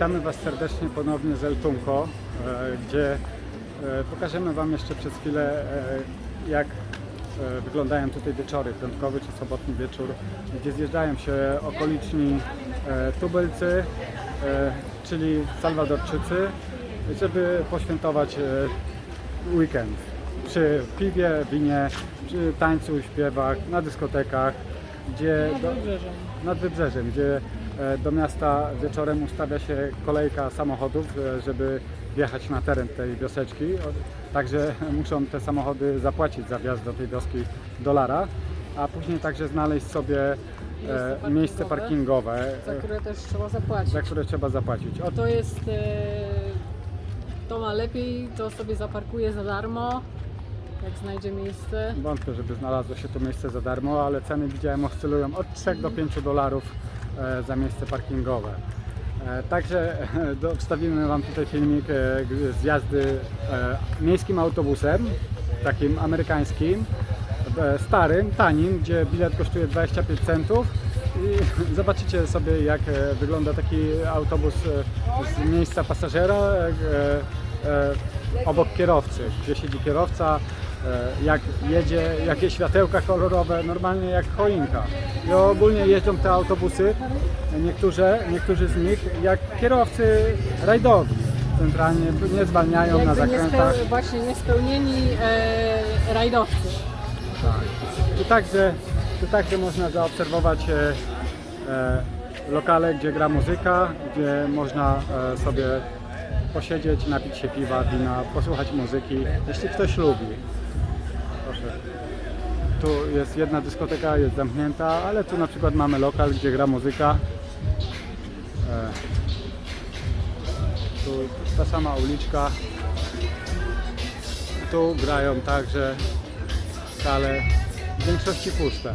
Witamy Was serdecznie ponownie z El Tunco, e, gdzie e, pokażemy Wam jeszcze przez chwilę, e, jak wyglądają tutaj wieczory, piątkowy czy sobotni wieczór, gdzie zjeżdżają się okoliczni tubylcy, czyli Salwadorczycy, żeby poświętować weekend przy piwie, winie, przy tańcu, śpiewach, na dyskotekach, gdzie do, nad wybrzeżem, gdzie do miasta wieczorem ustawia się kolejka samochodów, e, żeby wjechać na teren tej wioseczki. Także muszą te samochody zapłacić za wjazd do tej wioski dolara, a później także znaleźć sobie Miejsce e, miejsce parkingowe, parkingowe, za e, które też trzeba zapłacić. za które trzeba zapłacić. O, To jest. E, to ma lepiej, to sobie zaparkuje za darmo, jak znajdzie miejsce. Wątpię, żeby znalazło się tu miejsce za darmo, ale ceny widziałem oscylują od 3 do 5 dolarów e, za miejsce parkingowe. E, Także e, do- wstawimy Wam tutaj filmik e, z jazdy e, miejskim autobusem, takim amerykańskim, e, starym, tanim, gdzie bilet kosztuje 25 centów i zobaczycie sobie jak e, wygląda taki autobus e, z miejsca pasażera e, e, obok kierowcy, gdzie siedzi kierowca, e, jak jedzie, jakie światełka kolorowe, normalnie jak choinka. I ogólnie jeżdżą te autobusy, niektórzy, niektórzy z nich jak kierowcy rajdowi. Centralnie nie zwalniają na Jakby nie zakrętach. speł, właśnie niespełnieni e, rajdowcy. Tu także, tu także można zaobserwować e, e, lokale, gdzie gra muzyka, gdzie można e, sobie posiedzieć, napić się piwa, wina, posłuchać muzyki, jeśli ktoś lubi. Tu jest jedna dyskoteka, jest zamknięta, ale tu na przykład mamy lokal, gdzie gra muzyka. E, tu ta sama uliczka. Tu grają także ale w większości puste.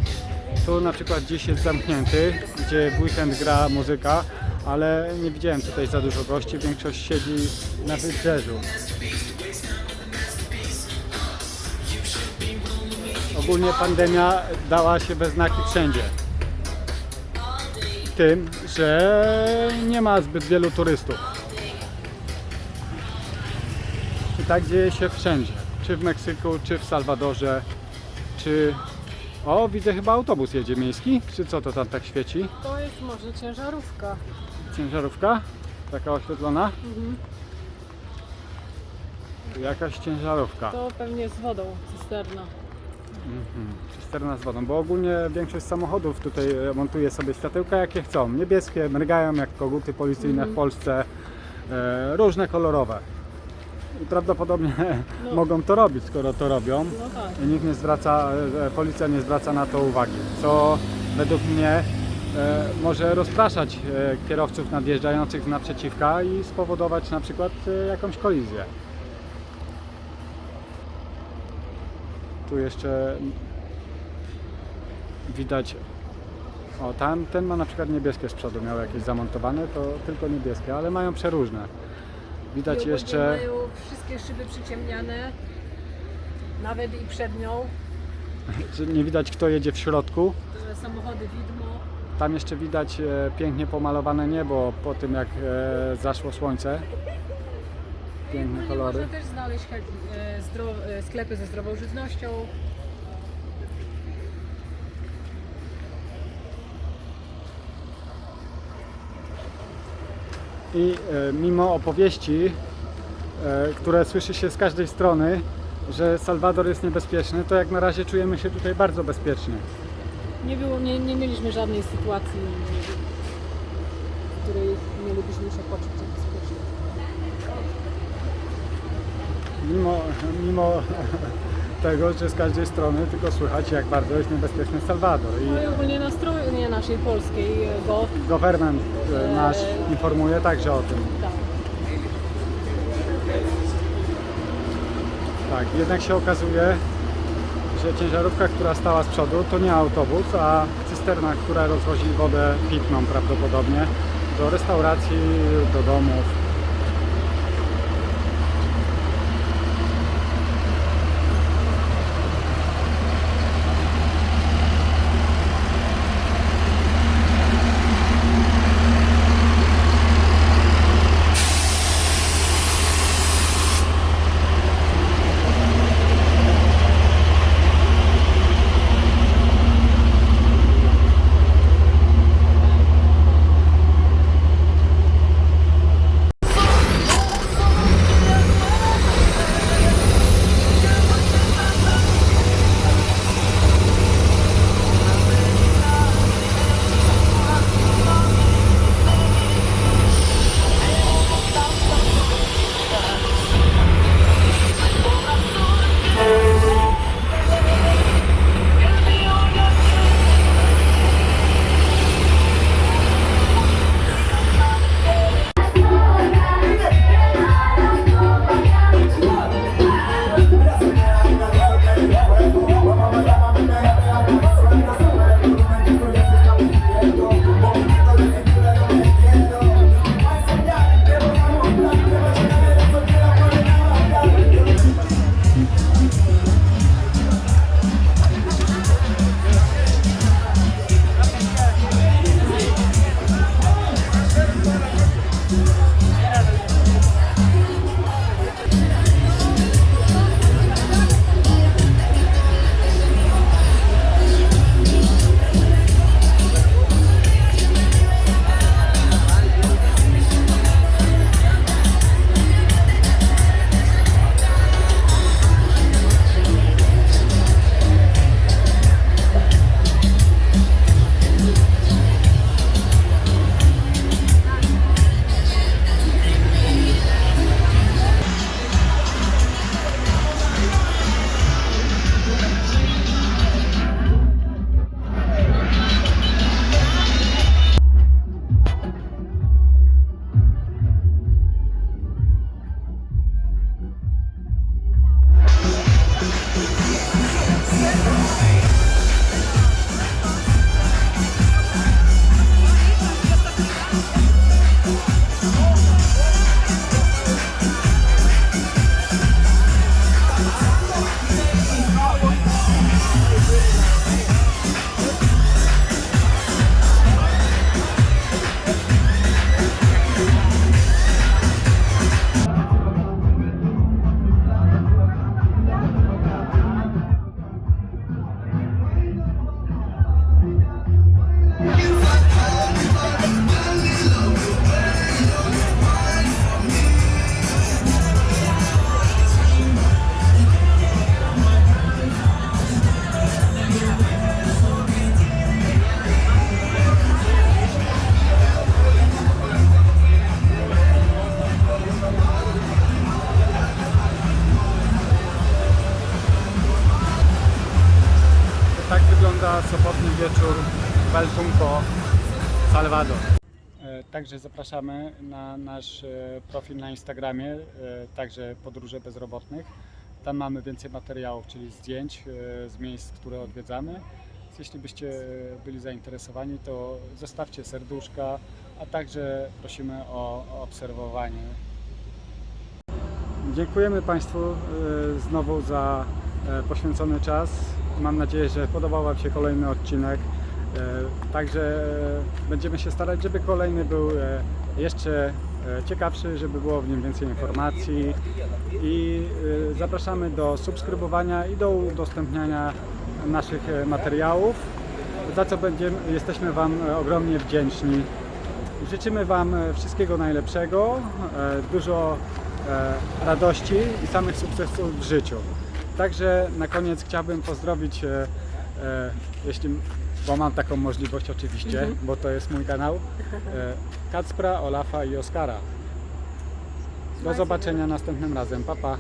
Tu na przykład gdzieś jest zamknięty, gdzie w weekend gra muzyka, ale nie widziałem tutaj za dużo gości, większość siedzi na wybrzeżu. Ogólnie pandemia dała się we znaki wszędzie. Tym, że nie ma zbyt wielu turystów. I tak dzieje się wszędzie. Czy w Meksyku, czy w Salwadorze, czy... O, widzę chyba autobus jedzie miejski. Czy co to tam tak świeci? To jest może ciężarówka. Ciężarówka? Taka oświetlona? Mhm. Jakaś ciężarówka. To pewnie z wodą, cysterna. Mhm. Cysterna z wodą, bo ogólnie większość samochodów tutaj montuje sobie światełka jakie chcą. Niebieskie, mrygają jak koguty policyjne w Polsce. E, różne kolorowe. I prawdopodobnie No. mogą to robić, skoro to robią. No tak. I nikt nie zwraca, e, policja nie zwraca na to uwagi, co według mnie e, może rozpraszać e, kierowców nadjeżdżających z naprzeciwka i spowodować na przykład e, jakąś kolizję. Tu jeszcze widać, o tam, ten ma na przykład niebieskie z przodu, miał jakieś zamontowane, to tylko niebieskie, ale mają przeróżne. Widać I jeszcze... Mają wszystkie szyby przyciemniane, nawet i przed nią. że Nie widać kto jedzie w środku. Samochody widmo. Tam jeszcze widać e, pięknie pomalowane niebo po tym jak e, zaszło słońce. Piękne No kolory. można też znaleźć e, e, sklepy ze zdrową żywnością. I e, mimo opowieści, e, które słyszy się z każdej strony, że Salwador jest niebezpieczny, to jak na razie czujemy się tutaj bardzo bezpiecznie. Nie, było, nie, nie mieliśmy żadnej sytuacji, w której mielibyśmy się poczuć bezpiecznie. Mimo, mimo tego, że z każdej strony tylko słychać jak bardzo jest niebezpieczny Salwador. No i I ogólnie na stronie naszej polskiej e, GOV. government e, nasz informuje także o tym. Tak. Tak, jednak się okazuje, że ciężarówka, która stała z przodu, to nie autobus, a cysterna, która rozwozi wodę pitną prawdopodobnie do restauracji, do domów. Beltunco, Salvador. E, Także zapraszamy na nasz e, profil na Instagramie, e, także Podróże Bezrobotnych. Tam mamy więcej materiałów, czyli zdjęć z miejsc, które odwiedzamy. Jeśli byście byli zainteresowani, to zostawcie serduszka, a także prosimy o obserwowanie. Dziękujemy Państwu znowu za poświęcony czas. Mam nadzieję, że podobał Wam się kolejny odcinek. Także będziemy się starać, żeby kolejny był e, jeszcze e, ciekawszy, żeby było w nim więcej informacji. I e, zapraszamy do subskrybowania i do udostępniania naszych materiałów, za co będziemy, jesteśmy Wam ogromnie wdzięczni. Życzymy Wam wszystkiego najlepszego, dużo radości i samych sukcesów w życiu. Także na koniec chciałbym pozdrowić, jeśli, bo mam taką możliwość oczywiście, bo to jest mój kanał, e, Kacpra, Olafa i Oskara. Do zobaczenia następnym razem. Pa, pa.